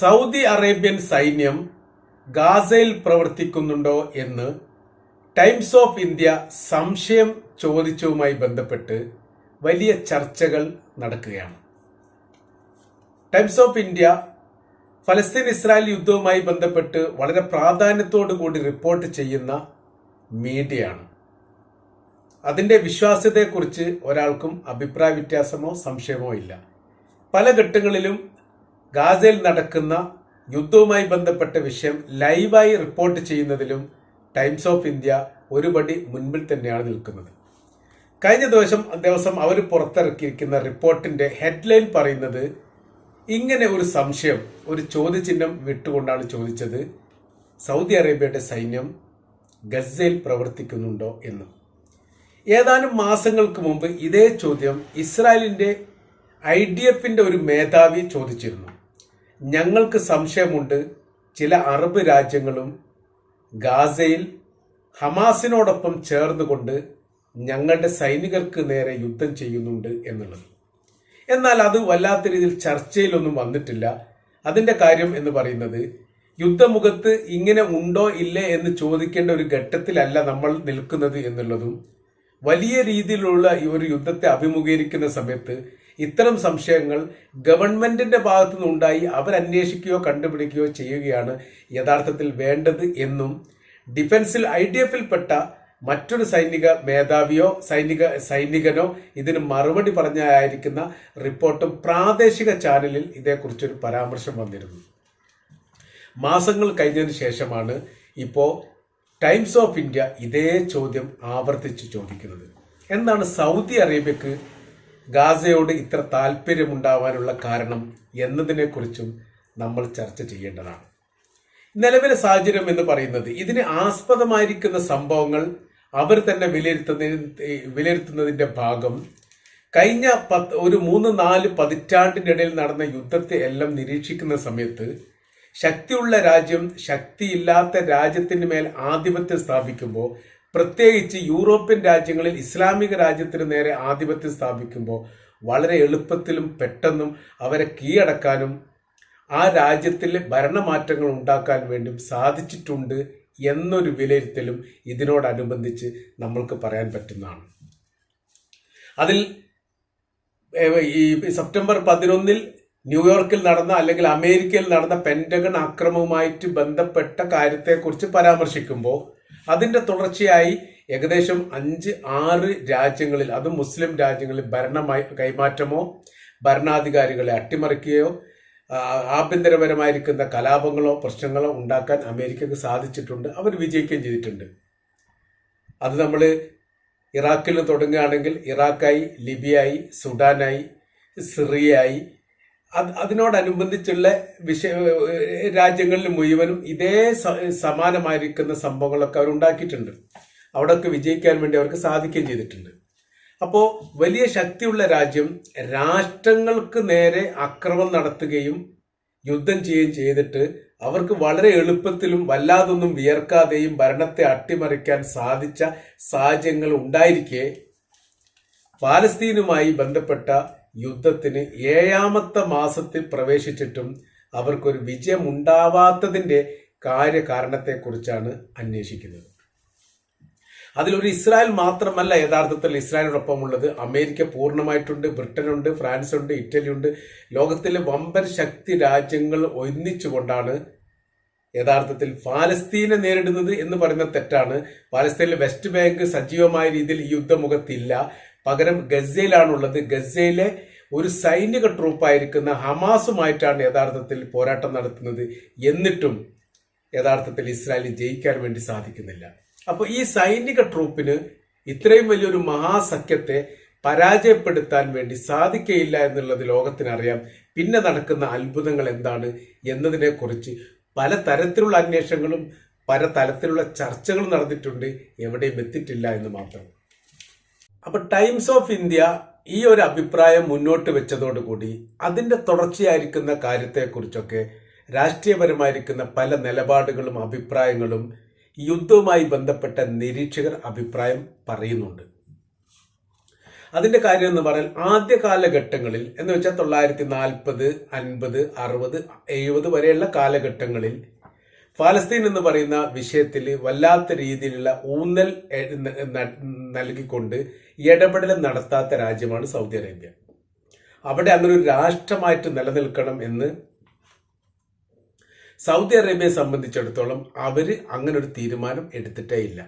Saudi Arabian സൈന്യം ഗാസയിൽ പ്രവർത്തിക്കുന്നുണ്ടോ എന്ന് ടൈംസ് ഓഫ് ഇന്ത്യ സംശയം ചോദിച്ചതുമായി ബന്ധപ്പെട്ട് വലിയ ചർച്ചകൾ നടക്കുകയാണ്. ടൈംസ് ഓഫ് ഇന്ത്യ ഫലസ്തീൻ ഇസ്രായേൽ യുദ്ധവുമായി ബന്ധപ്പെട്ട് വളരെ പ്രാധാന്യത്തോടു കൂടി റിപ്പോർട്ട് ചെയ്യുന്ന മീഡിയയാണ്. അതിന്റെ വിശ്വാസ്യതയെക്കുറിച്ച് ഒരാൾക്കും അഭിപ്രായ വ്യത്യാസമോ സംശയമോ ഇല്ല. പല ഘട്ടങ്ങളിലും ഗാസയിൽ നടക്കുന്ന യുദ്ധവുമായി ബന്ധപ്പെട്ട വിഷയം ലൈവായി റിപ്പോർട്ട് ചെയ്യുന്നതിലും ടൈംസ് ഓഫ് ഇന്ത്യ ഒരുപടി മുൻപിൽ തന്നെയാണ് നിൽക്കുന്നത്. കഴിഞ്ഞ ദിവസം ദിവസം അവർ പുറത്തിറക്കിയിരിക്കുന്ന റിപ്പോർട്ടിന്റെ ഹെഡ്ലൈൻ പറയുന്നത് ഇങ്ങനെ ഒരു സംശയം ഒരു ചോദ്യചിഹ്നം വിട്ടുകൊണ്ടാണ് ചോദിച്ചത്. സൗദി അറേബ്യയുടെ സൈന്യം ഗസയിൽ പ്രവർത്തിക്കുന്നുണ്ടോ എന്ന്. ഏതാനും മാസങ്ങൾക്ക് മുമ്പ് ഇതേ ചോദ്യം ഇസ്രായേലിന്റെ ഐ ഡി എഫിന്റെ ഒരു മേധാവി ചോദിച്ചിരുന്നു. ഞങ്ങൾക്ക് സംശയമുണ്ട്. ചില അറബ് രാജ്യങ്ങളും ഗാസയിൽ ഹമാസിനോടൊപ്പം ചേർന്നുകൊണ്ട് ഞങ്ങളുടെ സൈനികർക്ക് നേരെ യുദ്ധം ചെയ്യുന്നുണ്ട് എന്നുള്ളത്. എന്നാൽ അത് വല്ലാത്ത രീതിയിൽ ചർച്ചയിലൊന്നും വന്നിട്ടില്ല. അതിന്റെ കാര്യം എന്ന് പറയുന്നത് യുദ്ധമുഖത്ത് ഇങ്ങനെ ഉണ്ടോ ഇല്ലേ എന്ന് ചോദിക്കേണ്ട ഒരു ഘട്ടത്തിലല്ല നമ്മൾ നിൽക്കുന്നത് എന്നുള്ളതും വലിയ രീതിയിലുള്ള ഈ ഒരു യുദ്ധത്തെ അഭിമുഖീകരിക്കുന്ന സമയത്ത് ഇത്തരം സംശയങ്ങൾ ഗവൺമെന്റിന്റെ ഭാഗത്തു നിന്നുണ്ടായി അവരന്വേഷിക്കുകയോ കണ്ടുപിടിക്കുകയോ ചെയ്യുകയാണ് യഥാർത്ഥത്തിൽ വേണ്ടത് എന്നും ഡിഫൻസിൽ ഐ ഡി എഫിൽപ്പെട്ട മറ്റൊരു സൈനിക മേധാവിയോ സൈനിക സൈനികനോ ഇതിന് മറുപടി പറഞ്ഞായിരിക്കുന്ന റിപ്പോർട്ടും പ്രാദേശിക ചാനലിൽ ഇതേക്കുറിച്ചൊരു പരാമർശം വന്നിരുന്നു. മാസങ്ങൾ കഴിഞ്ഞതിന് ശേഷമാണ് ഇപ്പോൾ ടൈംസ് ഓഫ് ഇന്ത്യ ഇതേ ചോദ്യം ആവർത്തിച്ച് ചോദിക്കുന്നത്. എന്താണ് സൗദി അറേബ്യക്ക് ഗാസയോട് ഇത്ര താല്പര്യമുണ്ടാവാനുള്ള കാരണം എന്നതിനെക്കുറിച്ചും നമ്മൾ ചർച്ച ചെയ്യേണ്ടതാണ്. നിലവിലെ സാഹചര്യം എന്ന് പറയുന്നത് ഇതിന് ആസ്പദമായിരിക്കുന്ന സംഭവങ്ങൾ അവർ തന്നെ വിലയിരുത്തുന്നതിന് വിലയിരുത്തുന്നതിന്റെ ഭാഗം കഴിഞ്ഞ പത്ത് ഒരു മൂന്ന് നാല് പതിറ്റാണ്ടിന്റെ ഇടയിൽ നടന്ന യുദ്ധത്തെ എല്ലാം നിരീക്ഷിക്കുന്ന സമയത്ത് ശക്തിയുള്ള രാജ്യം ശക്തിയില്ലാത്ത രാജ്യത്തിന് മേൽ ആധിപത്യം സ്ഥാപിക്കുമ്പോൾ പ്രത്യേകിച്ച് യൂറോപ്യൻ രാജ്യങ്ങളിൽ ഇസ്ലാമിക രാജ്യത്തിന് നേരെ ആധിപത്യം സ്ഥാപിക്കുമ്പോൾ വളരെ എളുപ്പത്തിലും പെട്ടെന്നും അവരെ കീഴടക്കാനും ആ രാജ്യത്തിൽ ഭരണമാറ്റങ്ങൾ ഉണ്ടാക്കാൻ വേണ്ടിയും സാധിച്ചിട്ടുണ്ട് എന്നൊരു വിലയിരുത്തലും ഇതിനോടനുബന്ധിച്ച് നമ്മൾക്ക് പറയാൻ പറ്റുന്നതാണ്. അതിൽ ഈ സെപ്റ്റംബർ പതിനൊന്നിൽ ന്യൂയോർക്കിൽ നടന്ന അല്ലെങ്കിൽ അമേരിക്കയിൽ നടന്ന പെന്റഗൺ ആക്രമവുമായിട്ട് ബന്ധപ്പെട്ട കാര്യത്തെക്കുറിച്ച് പരാമർശിക്കുമ്പോൾ അതിന്റെ തുടർച്ചയായി ഏകദേശം അഞ്ച് ആറ് രാജ്യങ്ങളിൽ അതും മുസ്ലിം രാജ്യങ്ങളിൽ ഭരണമായി കൈമാറ്റമോ ഭരണാധികാരികളെ അട്ടിമറിക്കുകയോ ആഭ്യന്തരപരമായിരിക്കുന്ന കലാപങ്ങളോ പ്രശ്നങ്ങളോ ഉണ്ടാക്കാൻ അമേരിക്കക്ക് സാധിച്ചിട്ടുണ്ട്. അവർ വിജയിക്കുകയും ചെയ്തിട്ടുണ്ട്. അത് നമ്മൾ ഇറാഖിൽ തുടങ്ങുകയാണെങ്കിൽ ഇറാഖായി ലിബിയായി സുഡാനായി സിറിയയായി അത് അതിനോടനുബന്ധിച്ചുള്ള വിഷയ രാജ്യങ്ങളിൽ മുഴുവനും ഇതേ സമാനമായിരിക്കുന്ന സംഭവങ്ങളൊക്കെ അവർ ഉണ്ടാക്കിയിട്ടുണ്ട് അവിടെയൊക്കെ വിജയിക്കാൻ വേണ്ടി അവർക്ക് സാധിക്കുകയും ചെയ്തിട്ടുണ്ട്. അപ്പോൾ വലിയ ശക്തിയുള്ള രാജ്യം രാഷ്ട്രങ്ങൾക്ക് നേരെ അക്രമം നടത്തുകയും യുദ്ധം ചെയ്യുകയും ചെയ്തിട്ട് അവർക്ക് വളരെ എളുപ്പത്തിലും വല്ലാതൊന്നും വിയർക്കാതെയും ഭരണത്തെ അട്ടിമറിക്കാൻ സാധിച്ച സാഹചര്യങ്ങൾ ഉണ്ടായിരിക്കെ. പാലസ്തീനുമായി ബന്ധപ്പെട്ട യുദ്ധത്തിന് ഏഴാമത്തെ മാസത്തിൽ പ്രവേശിച്ചിട്ടും അവർക്കൊരു വിജയം ഉണ്ടാവാത്തതിന്റെ കാര്യകാരണത്തെക്കുറിച്ചാണ് അന്വേഷിക്കുന്നത്. അതിലൊരു ഇസ്രായേൽ മാത്രമല്ല യഥാർത്ഥത്തിൽ ഇസ്രായേലിനൊപ്പം ഉള്ളത് അമേരിക്ക പൂർണമായിട്ടുണ്ട് ബ്രിട്ടനുണ്ട് ഫ്രാൻസ് ഉണ്ട് ഇറ്റലി ഉണ്ട് ലോകത്തിലെ വമ്പൻ ശക്തി രാജ്യങ്ങൾ ഒന്നിച്ചുകൊണ്ടാണ് യഥാർത്ഥത്തിൽ ഫാലസ്തീനെ നേരിടുന്നത് എന്ന് പറയുന്ന തെറ്റാണ്. ഫാലസ്തീനിലെ വെസ്റ്റ് ബാങ്ക് സജീവമായ രീതിയിൽ ഈ യുദ്ധമുഖത്തില്ല. പകരം ഗസയിലാണുള്ളത്. ഗസയിലെ ഒരു സൈനിക ട്രൂപ്പായിരിക്കുന്ന ഹമാസുമായിട്ടാണ് യഥാർത്ഥത്തിൽ പോരാട്ടം നടത്തുന്നത് എന്നിട്ടും യഥാർത്ഥത്തിൽ ഇസ്രായേലിൽ ജയിക്കാൻ വേണ്ടി സാധിക്കുന്നില്ല. അപ്പോൾ ഈ സൈനിക ട്രൂപ്പിന് ഇത്രയും വലിയൊരു മഹാസഖ്യത്തെ പരാജയപ്പെടുത്താൻ വേണ്ടി സാധിക്കയില്ല എന്നുള്ളത് ലോകത്തിനറിയാം. പിന്നെ നടക്കുന്ന അത്ഭുതങ്ങൾ എന്താണ് എന്നതിനെക്കുറിച്ച് പല തരത്തിലുള്ള അന്വേഷണങ്ങളും പല തരത്തിലുള്ള ചർച്ചകളും നടന്നിട്ടുണ്ട്. എവിടെയും എത്തിയിട്ടില്ല എന്ന് മാത്രം. അപ്പൊ ടൈംസ് ഓഫ് ഇന്ത്യ ഈ ഒരു അഭിപ്രായം മുന്നോട്ട് വെച്ചതോടുകൂടി അതിന്റെ തുടർച്ചയായിരിക്കുന്ന കാര്യത്തെക്കുറിച്ചൊക്കെ രാഷ്ട്രീയപരമായിരിക്കുന്ന പല നിലപാടുകളും അഭിപ്രായങ്ങളും യുദ്ധവുമായി ബന്ധപ്പെട്ട നിരീക്ഷകർ അഭിപ്രായം പറയുന്നുണ്ട്. അതിന്റെ കാര്യം എന്ന് പറഞ്ഞാൽ ആദ്യ കാലഘട്ടങ്ങളിൽ എന്ന് വെച്ചാൽ തൊള്ളായിരത്തി നാൽപ്പത് അൻപത് അറുപത് എഴുപത് വരെയുള്ള കാലഘട്ടങ്ങളിൽ ഫലസ്തീൻ എന്ന് പറയുന്ന വിഷയത്തിൽ വല്ലാത്ത രീതിയിലുള്ള ഊന്നൽ നൽകിക്കൊണ്ട് ഇടപെടൽ നടത്താത്ത രാജ്യമാണ് സൗദി അറേബ്യ. അവിടെ അങ്ങനെ ഒരു രാഷ്ട്രമായിട്ട് നിലനിൽക്കണം എന്ന് സൗദി അറേബ്യയെ സംബന്ധിച്ചിടത്തോളം അവർ അങ്ങനെ ഒരു തീരുമാനം എടുത്തിട്ടേ ഇല്ല.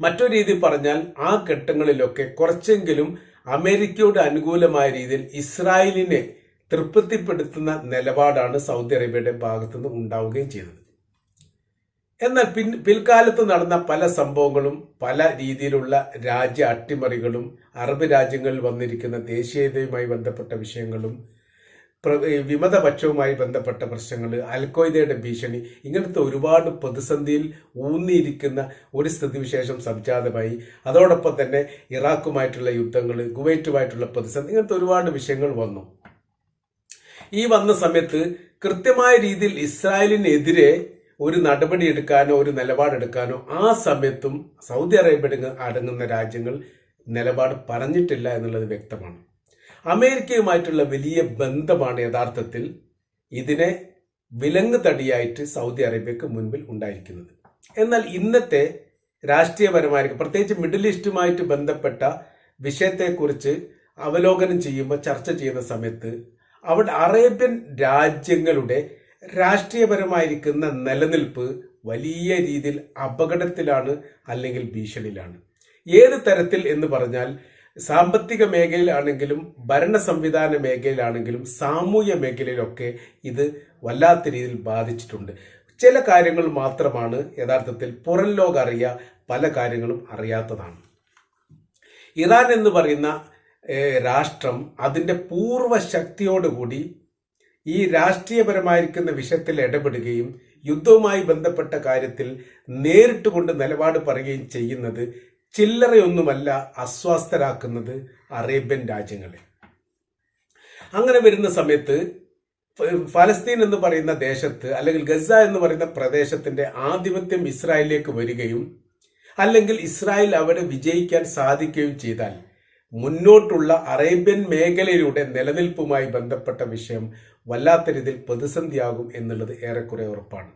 മറ്റൊരു രീതി പറഞ്ഞാൽ ആ ഘട്ടങ്ങളിലൊക്കെ കുറച്ചെങ്കിലും അമേരിക്കയുടെ അനുകൂലമായ രീതിയിൽ ഇസ്രായേലിനെ തൃപ്തിപ്പെടുത്തുന്ന നിലപാടാണ് സൗദി അറേബ്യയുടെ ഭാഗത്തുനിന്ന് ഉണ്ടാവുകയും ചെയ്തത്. എന്നാൽ പിൻ പിൽക്കാലത്ത് നടന്ന പല സംഭവങ്ങളും പല രീതിയിലുള്ള രാജ്യ അട്ടിമറികളും അറബ് രാജ്യങ്ങളിൽ വന്നിരിക്കുന്ന ദേശീയതയുമായി ബന്ധപ്പെട്ട വിഷയങ്ങളും വിമതപക്ഷവുമായി ബന്ധപ്പെട്ട പ്രശ്നങ്ങൾ അൽക്കോയ്ദയുടെ ഭീഷണി ഇങ്ങനത്തെ ഒരുപാട് പ്രതിസന്ധിയിൽ ഊന്നിയിരിക്കുന്ന ഒരു സ്ഥിതിവിശേഷം സംജാതമായി. അതോടൊപ്പം തന്നെ ഇറാഖുമായിട്ടുള്ള യുദ്ധങ്ങൾ കുവൈറ്റുമായിട്ടുള്ള പ്രതിസന്ധി ഇങ്ങനത്തെ ഒരുപാട് വിഷയങ്ങൾ വന്നു. ഈ വന്ന സമയത്ത് കൃത്യമായ രീതിയിൽ ഇസ്രായേലിനെതിരെ ഒരു നടപടി എടുക്കാനോ ഒരു നിലപാടെടുക്കാനോ ആ സമയത്തും സൗദി അറേബ്യ അടങ്ങുന്ന രാജ്യങ്ങൾ നിലപാട് പറഞ്ഞിട്ടില്ല എന്നുള്ളത് വ്യക്തമാണ്. അമേരിക്കയുമായിട്ടുള്ള വലിയ ബന്ധമാണ് യഥാർത്ഥത്തിൽ ഇതിനെ വിലങ്ങ് തടിയായിട്ട് സൗദി അറേബ്യക്ക് മുൻപിൽ ഉണ്ടായിരിക്കുന്നത്. എന്നാൽ ഇന്നത്തെ രാഷ്ട്രീയപരമായിരിക്കും പ്രത്യേകിച്ച് മിഡിൽ ഈസ്റ്റുമായിട്ട് ബന്ധപ്പെട്ട വിഷയത്തെക്കുറിച്ച് അവലോകനം ചെയ്യുമ്പോൾ ചർച്ച ചെയ്യുന്ന സമയത്ത് അവിടെ അറേബ്യൻ രാജ്യങ്ങളുടെ രാഷ്ട്രീയപരമായിരിക്കുന്ന നിലനിൽപ്പ് വലിയ രീതിയിൽ അപകടത്തിലാണ് അല്ലെങ്കിൽ ഭീഷണിയിലാണ്. ഏത് തരത്തിൽ എന്ന് പറഞ്ഞാൽ സാമ്പത്തിക മേഖലയിലാണെങ്കിലും ഭരണ സംവിധാന മേഖലയിലാണെങ്കിലും സാമൂഹ്യ മേഖലയിലൊക്കെ ഇത് വല്ലാത്ത രീതിയിൽ ബാധിച്ചിട്ടുണ്ട്. ചില കാര്യങ്ങൾ മാത്രമാണ് യഥാർത്ഥത്തിൽ പുറം ലോകം അറിയ പല കാര്യങ്ങളും അറിയാത്തതാണ്. ഇറാൻ എന്ന് പറയുന്ന രാഷ്ട്രം അതിന്റെ പൂർവ ശക്തിയോടുകൂടി ഈ രാഷ്ട്രീയപരമായിരിക്കുന്ന വിഷയത്തിൽ ഇടപെടുകയും യുദ്ധവുമായി ബന്ധപ്പെട്ട കാര്യത്തിൽ നേരിട്ട് കൊണ്ട് നിലപാട് പറയുകയും ചെയ്യുന്നത് ചില്ലറയൊന്നുമല്ല അസ്വസ്ഥരാക്കുന്നത് അറേബ്യൻ രാജ്യങ്ങളെ. അങ്ങനെ വരുന്ന സമയത്ത് ഫലസ്തീൻ എന്ന് പറയുന്ന ദേശത്ത് അല്ലെങ്കിൽ ഗസ എന്ന് പറയുന്ന പ്രദേശത്തിന്റെ ആധിപത്യം ഇസ്രായേലിലേക്ക് വരികയും അല്ലെങ്കിൽ ഇസ്രായേൽ അവിടെ വിജയിക്കാൻ സാധിക്കുകയും ചെയ്താൽ മുന്നോട്ടുള്ള അറേബ്യൻ മേഖലയിലൂടെ നിലനിൽപ്പുമായി ബന്ധപ്പെട്ട വിഷയം വല്ലാത്ത രീതിയിൽ പ്രതിസന്ധിയാകും എന്നുള്ളത് ഏറെക്കുറെ ഉറപ്പാണ്.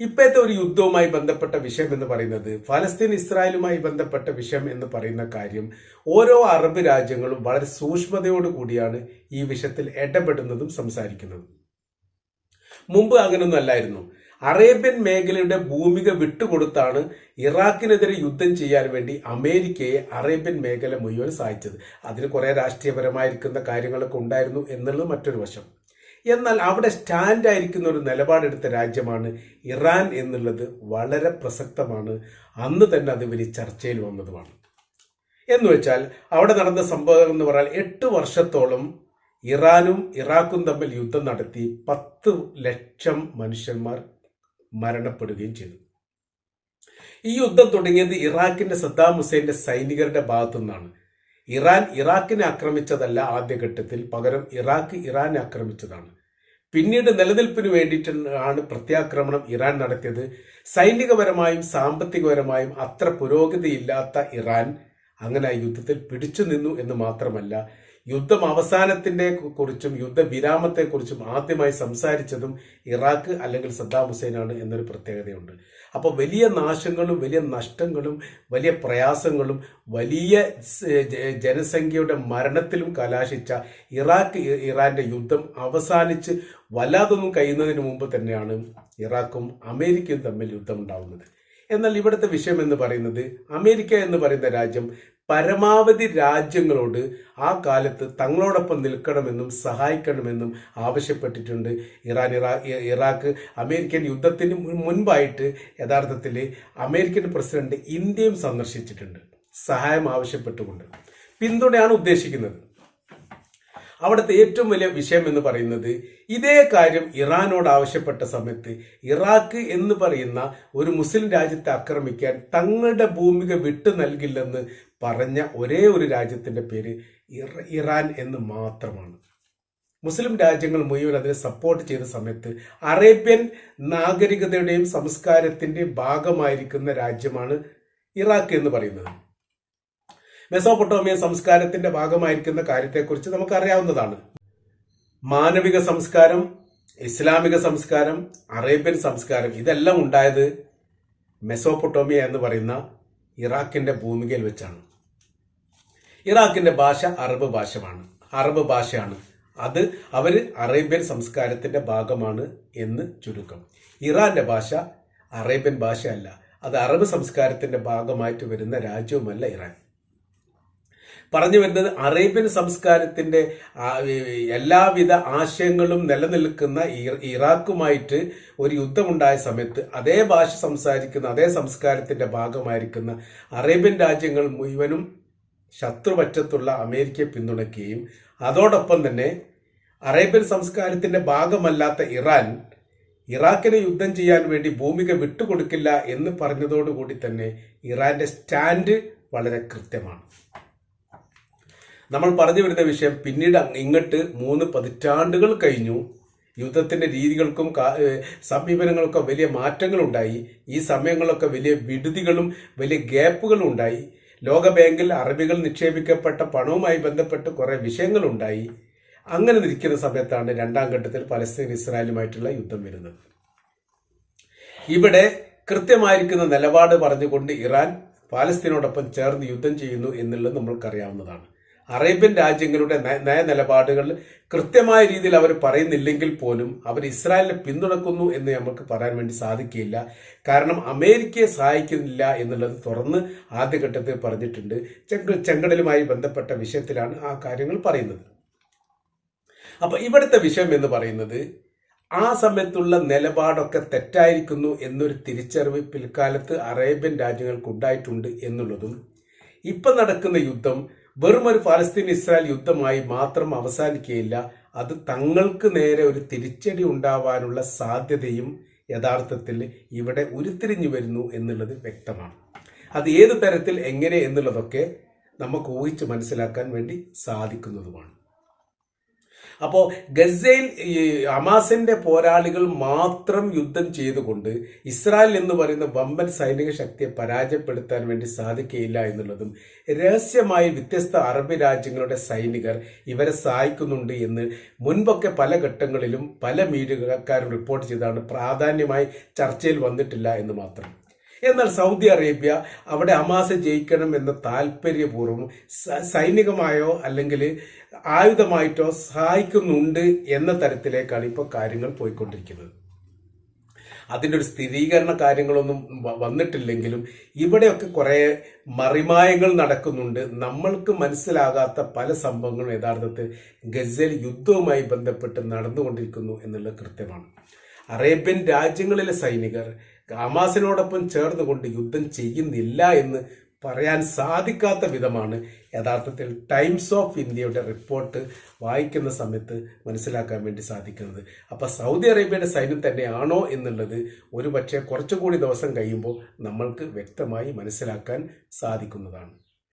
ഇപ്പോഴത്തെ ഒരു യുദ്ധവുമായി ബന്ധപ്പെട്ട വിഷയം എന്ന് പറയുന്നത് ഫലസ്തീൻ ഇസ്രായേലുമായി ബന്ധപ്പെട്ട വിഷയം എന്ന് പറയുന്ന കാര്യം ഓരോ അറബ് രാജ്യങ്ങളും വളരെ സൂക്ഷ്മതയോടു കൂടിയാണ് ഈ വിഷയത്തിൽ ഇടപെടുന്നതും സംസാരിക്കുന്നതും. മുമ്പ് അങ്ങനെയൊന്നും അല്ലായിരുന്നു. അറേബ്യൻ മേഖലയുടെ ഭൂമിക വിട്ടുകൊടുത്താണ് ഇറാഖിനെതിരെ യുദ്ധം ചെയ്യാൻ വേണ്ടി അമേരിക്കയെ അറേബ്യൻ മേഖല മുഴുവൻ സഹായിച്ചത് അതിന് കുറെ രാഷ്ട്രീയപരമായിരിക്കുന്ന കാര്യങ്ങളൊക്കെ ഉണ്ടായിരുന്നു എന്നുള്ളത് മറ്റൊരു വശം. എന്നാൽ അവിടെ സ്റ്റാൻഡ് ആയിരിക്കുന്ന ഒരു നിലപാടെടുത്ത രാജ്യമാണ് ഇറാൻ എന്നുള്ളത് വളരെ പ്രസക്തമാണ്. അന്ന് തന്നെ അത് വലിയ ചർച്ചയിൽ വന്നതുമാണ്. എന്ന് വെച്ചാൽ അവിടെ നടന്ന സംഭവം എന്ന് പറഞ്ഞാൽ എട്ട് വർഷത്തോളം ഇറാനും ഇറാഖും തമ്മിൽ യുദ്ധം നടത്തി പത്ത് ലക്ഷം മനുഷ്യന്മാർ മരണപ്പെടുകയും ചെയ്തു. ഈ യുദ്ധം തുടങ്ങിയത് ഇറാഖിന്റെ സദ്ദാം ഹുസൈന്റെ സൈനികരുടെ ഭാഗത്തു നിന്നാണ്. ഇറാൻ ഇറാഖിനെ ആക്രമിച്ചതല്ല ആദ്യഘട്ടത്തിൽ പകരം ഇറാഖ് ഇറാനെ ആക്രമിച്ചതാണ്. പിന്നീട് നിലനിൽപ്പിന് വേണ്ടിയിട്ടാണ് പ്രത്യാക്രമണം ഇറാൻ നടത്തിയത്. സൈനികപരമായും സാമ്പത്തികപരമായും അത്ര പുരോഗതിയില്ലാത്ത ഇറാൻ അങ്ങനെ ആ യുദ്ധത്തിൽ പിടിച്ചു നിന്നു എന്ന് മാത്രമല്ല യുദ്ധം അവസാനത്തിന്റെ കുറിച്ചും യുദ്ധവിരാമത്തെക്കുറിച്ചും ആദ്യമായി സംസാരിച്ചതും ഇറാഖ് അല്ലെങ്കിൽ സദ്ദാം ഹുസൈനാണ് എന്നൊരു പ്രത്യേകതയുണ്ട്. അപ്പോൾ വലിയ നാശങ്ങളും വലിയ നഷ്ടങ്ങളും വലിയ പ്രയാസങ്ങളും വലിയ ജനസംഖ്യയുടെ മരണത്തിലും കലാശിച്ച ഇറാഖ് ഇറാന്റെ യുദ്ധം അവസാനിച്ച് വല്ലാതൊന്നും കഴിയുന്നതിന് മുമ്പ് തന്നെയാണ് ഇറാഖും അമേരിക്കയും തമ്മിൽ യുദ്ധം ഉണ്ടാവുന്നത് എന്നാൽ ഇവിടുത്തെ വിഷയം എന്ന് പറയുന്നത് അമേരിക്ക എന്ന് പറയുന്ന രാജ്യം പരമാവധി രാജ്യങ്ങളോട് ആ കാലത്ത് തങ്ങളോടൊപ്പം നിൽക്കണമെന്നും സഹായിക്കണമെന്നും ആവശ്യപ്പെട്ടിട്ടുണ്ട്. ഇറാൻ ഇറാ ഇറാഖ് അമേരിക്കൻ യുദ്ധത്തിന് മുൻപായിട്ട് യഥാർത്ഥത്തിൽ അമേരിക്കൻ പ്രസിഡന്റ് ഇന്ത്യയും സന്ദർശിച്ചിട്ടുണ്ട്. സഹായം ആവശ്യപ്പെട്ടുകൊണ്ട്. പിന്തുണയാണ് ഉദ്ദേശിക്കുന്നത്. അവിടുത്തെ ഏറ്റവും വലിയ വിഷയം എന്ന് പറയുന്നത് ഇതേ കാര്യം ഇറാനോട് ആവശ്യപ്പെട്ട സമയത്ത് ഇറാഖ് എന്ന് പറയുന്ന ഒരു മുസ്ലിം രാജ്യത്തെ ആക്രമിക്കാൻ തങ്ങളുടെ ഭൂമിക വിട്ടു നൽകില്ലെന്ന് പറഞ്ഞ ഒരേ ഒരു രാജ്യത്തിന്റെ പേര് ഇറാൻ എന്ന് മാത്രമാണ്. മുസ്ലിം രാജ്യങ്ങൾ മുഴുവൻ അതിനെ സപ്പോർട്ട് ചെയ്ത സമയത്ത് അറേബ്യൻ നാഗരികതയുടെയും സംസ്കാരത്തിന്റെയും ഭാഗമായിരിക്കുന്ന രാജ്യമാണ് ഇറാഖ് എന്ന് പറയുന്നത്. മെസോപ്പൊട്ടോമിയ സംസ്കാരത്തിന്റെ ഭാഗമായിരിക്കുന്ന കാര്യത്തെക്കുറിച്ച് നമുക്കറിയാവുന്നതാണ്. മാനവിക സംസ്കാരം ഇസ്ലാമിക സംസ്കാരം അറേബ്യൻ സംസ്കാരം ഇതെല്ലാം ഉണ്ടായത് മെസോപ്പൊട്ടോമിയ എന്ന് പറയുന്ന ഇറാഖിന്റെ ഭൂമികയിൽ വെച്ചാണ്. ഇറാഖിന്റെ ഭാഷ അറബ് ഭാഷമാണ്. അറബ് ഭാഷയാണ്. അത് അവർ അറേബ്യൻ സംസ്കാരത്തിന്റെ ഭാഗമാണ് എന്ന് ചുരുക്കം. ഇറാന്റെ ഭാഷ അറേബ്യൻ ഭാഷയല്ല. അത് അറബ് സംസ്കാരത്തിന്റെ ഭാഗമായിട്ട് വരുന്ന രാജ്യവുമല്ല ഇറാൻ. പറഞ്ഞു വരുന്നത് അറേബ്യൻ സംസ്കാരത്തിന്റെ എല്ലാവിധ ആശയങ്ങളും നിലനിൽക്കുന്ന ഇറാഖുമായിട്ട് ഒരു യുദ്ധമുണ്ടായ സമയത്ത് അതേ ഭാഷ സംസാരിക്കുന്ന അതേ സംസ്കാരത്തിന്റെ ഭാഗമായിരിക്കുന്ന അറേബ്യൻ രാജ്യങ്ങൾ മുഴുവനും ശത്രുപക്ഷത്തുള്ള അമേരിക്കയെ പിന്തുണയ്ക്കുകയും അതോടൊപ്പം തന്നെ അറേബ്യൻ സംസ്കാരത്തിന്റെ ഭാഗമല്ലാത്ത ഇറാൻ ഇറാഖിനെ യുദ്ധം ചെയ്യാൻ വേണ്ടി ഭൂമിക വിട്ടുകൊടുക്കില്ല എന്ന് പറഞ്ഞതോടുകൂടി തന്നെ ഇറാന്റെ സ്റ്റാൻഡ് വളരെ കൃത്യമാണ്. നമ്മൾ പറഞ്ഞു വരുന്ന വിഷയം പിന്നീട് ഇങ്ങോട്ട് മൂന്ന് പതിറ്റാണ്ടുകൾ കഴിഞ്ഞു. യുദ്ധത്തിന്റെ രീതികൾക്കും സമീപനങ്ങൾക്കും വലിയ മാറ്റങ്ങൾ ഉണ്ടായി ഈ സമയങ്ങളൊക്കെ വലിയ വിടുതികളും വലിയ ഗ്യാപ്പുകളും ഉണ്ടായി. ലോക ബാങ്കിൽ അറബികൾ നിക്ഷേപിക്കപ്പെട്ട പണവുമായി ബന്ധപ്പെട്ട് കുറെ വിഷയങ്ങളുണ്ടായി. അങ്ങനെ നിൽക്കുന്ന സമയത്താണ് രണ്ടാം ഘട്ടത്തിൽ പലസ്തീൻ ഇസ്രായേലുമായിട്ടുള്ള യുദ്ധം വരുന്നത്. ഇവിടെ കൃത്യമായിരിക്കുന്ന നിലപാട് പറഞ്ഞുകൊണ്ട് ഇറാൻ പാലസ്തീനോടൊപ്പം ചേർന്ന് യുദ്ധം ചെയ്യുന്നു എന്നുള്ളത് നമ്മൾക്കറിയാവുന്നതാണ്. അറേബ്യൻ രാജ്യങ്ങളുടെ നയ- നിലപാടുകളിൽ കൃത്യമായ രീതിയിൽ അവർ പറയുന്നില്ലെങ്കിൽ പോലും അവർ ഇസ്രായേലിനെ പിന്തുണക്കുന്നു എന്ന് നമുക്ക് പറയാൻ വേണ്ടി സാധിക്കില്ല. കാരണം അമേരിക്കയെ സഹായിക്കുന്നില്ല എന്നുള്ളത് തുറന്ന് ആദ്യഘട്ടത്തിൽ പറഞ്ഞിട്ടുണ്ട്. ചെങ്ക ചെങ്കടലുമായി ബന്ധപ്പെട്ട വിഷയത്തിലാണ് ആ കാര്യങ്ങൾ പറയുന്നത്. അപ്പൊ ഇവിടുത്തെ വിഷയം എന്ന് പറയുന്നത് ആ സമയത്തുള്ള നിലപാടൊക്കെ തെറ്റായിരിക്കുന്നു എന്നൊരു തിരിച്ചറിവ് പിൽക്കാലത്ത് അറേബ്യൻ രാജ്യങ്ങൾക്ക് ഉണ്ടായിട്ടുണ്ട് എന്നുള്ളതും ഇപ്പം നടക്കുന്ന യുദ്ധം വെറും ഒരു ഫലസ്തീൻ ഇസ്രായേൽ യുദ്ധമായി മാത്രം അവസാനിക്കുകയില്ല. അത് തങ്ങൾക്ക് നേരെ ഒരു തിരിച്ചടി ഉണ്ടാവാനുള്ള സാധ്യതയും യഥാർത്ഥത്തിൽ ഇവിടെ ഉരുത്തിരിഞ്ഞു വരുന്നു എന്നുള്ളത് വ്യക്തമാണ്. അത് ഏത് തരത്തിൽ എങ്ങനെ എന്നുള്ളതൊക്കെ നമുക്ക് ഊഹിച്ച് മനസ്സിലാക്കാൻ വേണ്ടി സാധിക്കുന്നതുമാണ്. അപ്പോൾ ഗസയിൽ ഈ പോരാളികൾ മാത്രം യുദ്ധം ചെയ്തുകൊണ്ട് ഇസ്രായേൽ എന്ന് പറയുന്ന വമ്പൻ സൈനിക ശക്തിയെ പരാജയപ്പെടുത്താൻ വേണ്ടി സാധിക്കുകയില്ല എന്നുള്ളതും രഹസ്യമായി വ്യത്യസ്ത അറബ് രാജ്യങ്ങളുടെ സൈനികർ ഇവരെ സഹായിക്കുന്നുണ്ട് എന്ന് മുൻപൊക്കെ പല ഘട്ടങ്ങളിലും പല മീഡിയക്കാരും റിപ്പോർട്ട് ചെയ്താണ് പ്രാധാന്യമായി ചർച്ചയിൽ വന്നിട്ടില്ല എന്ന് മാത്രം. എന്നാൽ സൗദി അറേബ്യ അവിടെ അമാസ ജയിക്കണം എന്ന താല്പര്യപൂർവം സൈനികമായോ അല്ലെങ്കിൽ ആയുധമായിട്ടോ സഹായിക്കുന്നുണ്ട് എന്ന തരത്തിലേക്കാണ് ഇപ്പോൾ കാര്യങ്ങൾ പോയിക്കൊണ്ടിരിക്കുന്നത്. അതിന്റെ ഒരു സ്ഥിരീകരണ കാര്യങ്ങളൊന്നും വന്നിട്ടില്ലെങ്കിലും ഇവിടെയൊക്കെ കുറേ മറിമായങ്ങൾ നടക്കുന്നുണ്ട്. നമ്മൾക്ക് മനസ്സിലാകാത്ത പല സംഭവങ്ങളും യഥാർത്ഥത്തിൽ ഗസൽ യുദ്ധവുമായി ബന്ധപ്പെട്ട് നടന്നുകൊണ്ടിരിക്കുന്നു എന്നുള്ളത് കൃത്യമാണ്. അറേബ്യൻ രാജ്യങ്ങളിലെ സൈനികർ ഹമാസിനോടൊപ്പം ചേർന്നുകൊണ്ട് യുദ്ധം ചെയ്യുന്നില്ല എന്ന് പറയാൻ സാധിക്കാത്ത വിധമാണ് യഥാർത്ഥത്തിൽ ടൈംസ് ഓഫ് ഇന്ത്യയുടെ റിപ്പോർട്ട് വായിക്കുന്ന സമയത്ത് മനസ്സിലാക്കാൻ വേണ്ടി സാധിക്കുന്നത്. അപ്പൊ സൗദി അറേബ്യയുടെ സൈന്യം തന്നെയാണോ എന്നുള്ളത് ഒരു പക്ഷേ കുറച്ചുകൂടി ദിവസം കഴിയുമ്പോൾ നമ്മൾക്ക് വ്യക്തമായി മനസ്സിലാക്കാൻ സാധിക്കുന്നതാണ്.